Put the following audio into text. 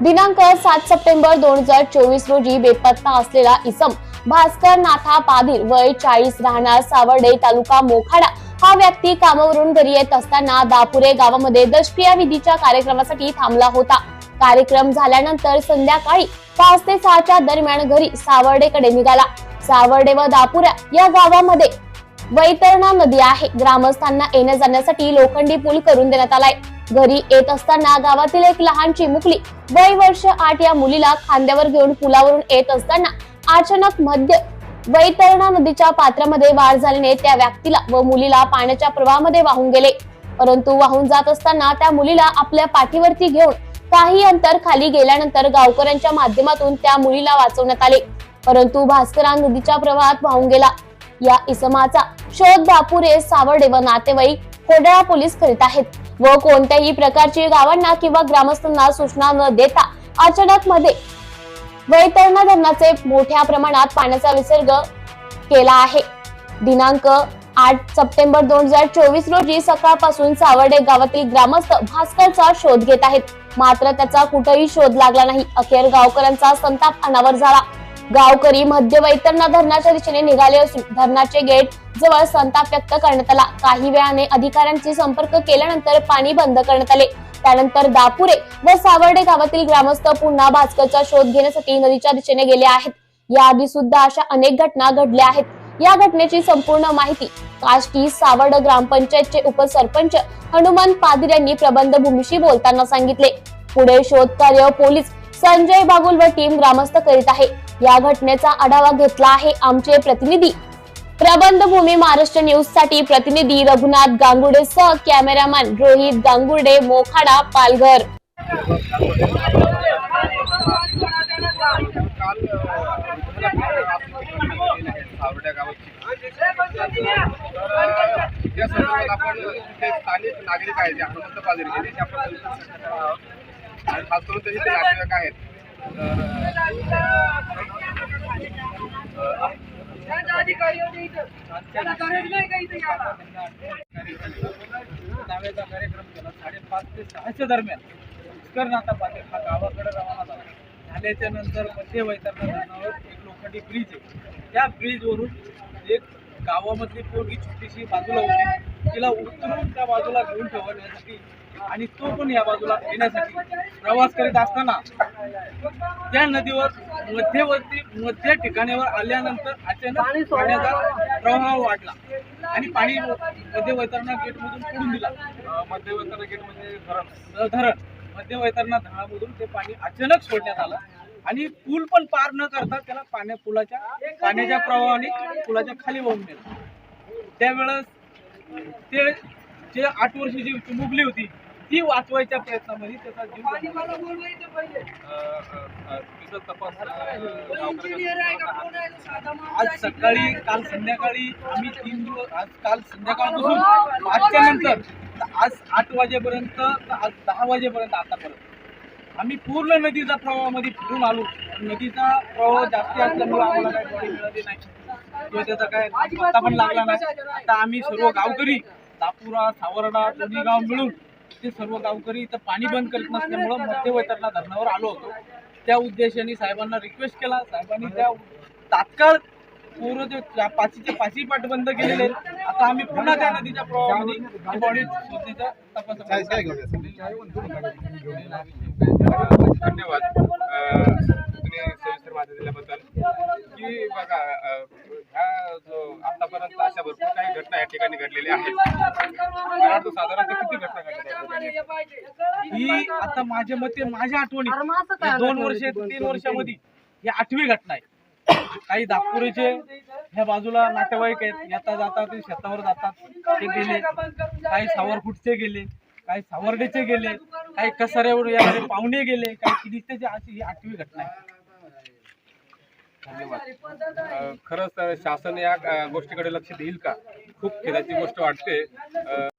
दिनांक सात सप्टेंबर दोन हजार चोवीस रोजी बेपत्ता असलेला इसम भास्कर नाथा पाधीर वय चाळीस राहणार सावर्डे तालुका मोखाडा. हा व्यक्ती कामावरून घरी येत असताना दापुरे गावामध्ये दशक्रिया विधीच्या कार्यक्रमासाठी थांबला होता. कार्यक्रम झाल्यानंतर संध्याकाळी पाच ते सहाच्या दरम्यान घरी सावर्डेकडे निघाला. सावर्डे व दापुरा या गावामध्ये वैतरणा नदी आहे. ग्रामस्थांना येण्या जाण्यासाठी लोखंडी पूल करून देण्यात आलाय. घरी येत असताना गावातील एक लहान चिमुकली वय वर्ष आठ या मुलीला खांद्यावर घेऊन पुलावरून येत असताना अचानक मध्य वैतरणा नदीच्या पात्रामध्ये वाढ झाल्याने त्या व्यक्तीला व मुलीला पाण्याच्या प्रवाहामध्ये वाहून गेले. परंतु वाहून जात असताना त्या मुलीला आपल्या पाठीवरती घेऊन काही अंतर खाली गेल्यानंतर गावकऱ्यांच्या माध्यमातून त्या मुलीला वाचवण्यात आले. परंतु भास्करा नदीच्या प्रवाहात वाहून गेला. या इसमाचा शोध दापुरे सावर्डे व नातेवाईक कोडळा पोलीस करीत आहेत. व कोणत्याही प्रकारची गावांना किंवा ग्रामस्थांना सूचना न देता अचानक मध्ये वैतरणा धरणाचे मोठ्या प्रमाणात पाण्याचा विसर्ग केला आहे. दिनांक आठ सप्टेंबर दोन हजार चोवीस रोजी सकाळपासून सावर्डे गावातील ग्रामस्थ भास्करचा शोध घेत आहेत. मात्र त्याचा कुठेही शोध लागला नाही. अखेर गावकऱ्यांचा संताप अनावर झाला. गावकरी मध्य वैतरणा धरणाच्या दिशेने निघाले असून धरणाचे गेट जवळ संताप व्यक्त करण्यात आला. काही वेळाने अधिकाऱ्यांशी संपर्क केल्यानंतर पाणी बंद करण्यात आले. त्यानंतर दापुरे व सावर्डे गावातील ग्रामस्थ पुन्हा भास्करचा शोध घेण्यासाठी नदीच्या दिशेने गेले आहेत. याआधी सुद्धा अशा अनेक घटना घडल्या आहेत. या घटनेची संपूर्ण माहिती काष्टी सावर्ड ग्रामपंचायतचे उपसरपंच हनुमान पादीर यांनी प्रबंध भूमीशी बोलताना सांगितले. पुढे शोध कार्य पोलीस संजय बागुल व टीम ग्रामस्थ करीत आहे. या घटनेचा आढावा घेतला आहे आमचे प्रतिनिधी. प्रबंधभूमी महाराष्ट्र न्यूजसाठी प्रतिनिधी रघुनाथ गांगुडे सह कॅमेरामॅन रोहित गांगुडे मोखाडा पालघर. काल संदर्भात आपण जे स्थानिक नागरिक आहेत जे हनुमंत पाजरी गेले त्या आपण खास करून त्याचे नागरिक आहेत नावेचा कार्यक्रम केला साडेपाच ते सहाच्या दरम्यान पुष्करनाथा पाटील हा गावाकडे रवाना झाला. झाल्याच्यानंतर मध्य वैतरणा धरणावर एक लोखंडी ब्रिज आहे. त्या ब्रिजवरून एक गावामधली पोरगी छोटीशी बाजूला होती तिला उतरून त्या बाजूला घेऊन ठेवण्यासाठी आणि तो पण या बाजूला येण्यासाठी प्रवास करीत असताना त्या नदीवर मध्यवर्ती मध्य ठिकाणावर आल्यानंतर अचानक पाण्याचा प्रवाह वाढला. आणि पाणी मध्य वैतरणा गेटमधून सोडून दिला. अं, मध्य वैतरणा गेट म्हणजे धरण. धरण. मध्य वैतरणा धरणामधून ते पाणी अचानक सोडण्यात आलं. आणि पूल पण पार न करता त्याला पाण्या पुलाच्या पाण्याच्या प्रवाहाने पुलाच्या खाली वाहून नेलं. त्यावेळेस ते जे आठ वर्षाची चिमुकली होती ती वाचवायच्या प्रयत्नामध्ये त्याचा जीव तपास आज सकाळी काल संध्याकाळी आम्ही तीन दिवस आज काल संध्याकाळपासून आजच्या नंतर तर आज आठ वाजेपर्यंत आज दहा वाजेपर्यंत आतापर्यंत. आम्ही पूर्ण नदीच्या प्रवाहामध्ये फिरून आलो. नदीचा प्रवाह जास्ती असल्यामुळे आम्हाला काही मिळाली नाही. किंवा त्याचा काय पत्ता पण लागला नाही. आता आम्ही सर्व गावकरी दापुरा सावरडा दोन्ही गाव मिळून ते सर्व गावकरी इथं पाणी बंद करीत नसल्यामुळं मध्य वैतरणा धरणावर आलो होतो. त्या उद्देशाने साहेबांना रिक्वेस्ट केला. साहेबांनी त्या तात्काळ पूर्ण ते पाचीचे पाचही पाट बंद केलेले आहेत. आता आम्ही पुन्हा त्या नदीच्या प्रवाहामध्ये बॉडी शोधण्याचा तपास धन्यवाद. अं, तुम्ही सविस्तर माहिती दिल्याबद्दल. की बघा ह्या जो आतापर्यंत अशा भरपूर काही घटना या ठिकाणी घडलेल्या आहेत. साधारणतः किती घटना? ही आता माझ्या मते माझ्या आठवणी या दोन वर्ष तीन वर्षामध्ये ही आठवी घटना आहे. काही नागपुरीचे ह्या बाजूला नातेवाईक आहेत. येता जातात ते शेतावर जातात. ते गेले. काही सावरकुटचे गेले. काही सावर्डेचे गेले. काही कसाऱ्यावर याकडे पाहुणे गेले. काही किरिस्तेचे अशी ही आठवी घटना आहे. धन्यवाद. खरंच तर शासन या गोष्टीकडे लक्ष देईल का? खूप खेदाची गोष्ट वाटते.